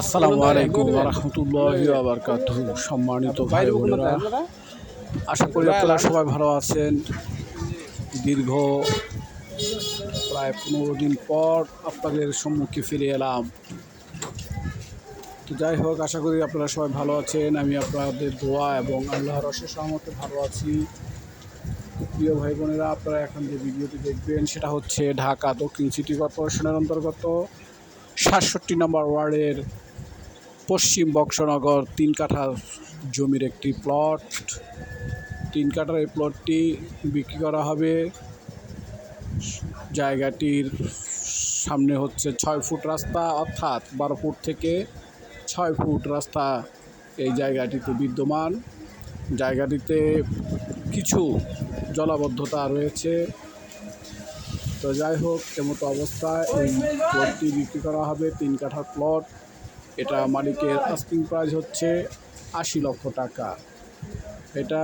আসসালামু আলাইকুম রহমতুল্লাহ আবরকাত সম্মানিত ভাই বোনেরা আশা করি আপনারা সবাই ভালো আছেন। দীর্ঘ প্রায় পনেরো দিন পর আপনাদের সম্মুখে ফিরে এলাম। তো যাই হোক, আশা করি আপনারা সবাই ভালো আছেন। আমি আপনাদের দোয়া এবং আল্লাহর অশেষ সহমতে ভালো আছি। প্রিয় ভাই বোনেরা আপনারা এখন যে ভিডিওটি দেখবেন, সেটা হচ্ছে ঢাকা দক্ষিণ সিটি কর্পোরেশনের অন্তর্গত সাতষট্টি নম্বর ওয়ার্ডের পশ্চিম বক্সনগর তিন কাঠা জমির একটি প্লট তিন কাঠার এই প্লটটি বিক্রি করা হবে। জায়গাটির সামনে হচ্ছে ছয় ফুট রাস্তা, অর্থাৎ বারো ফুট থেকে ছয় ফুট রাস্তা এই জায়গাটিতে বিদ্যমান। জায়গাটিতে কিছু জলাবদ্ধতা রয়েছে। তো যাই হোক এমতো অবস্থায় এই প্লটটি বিক্রি করা হবে, তিন কাঠার প্লট এটা মালিকের আস্কিং প্রাইস হচ্ছে আশি লক্ষ টাকা। এটা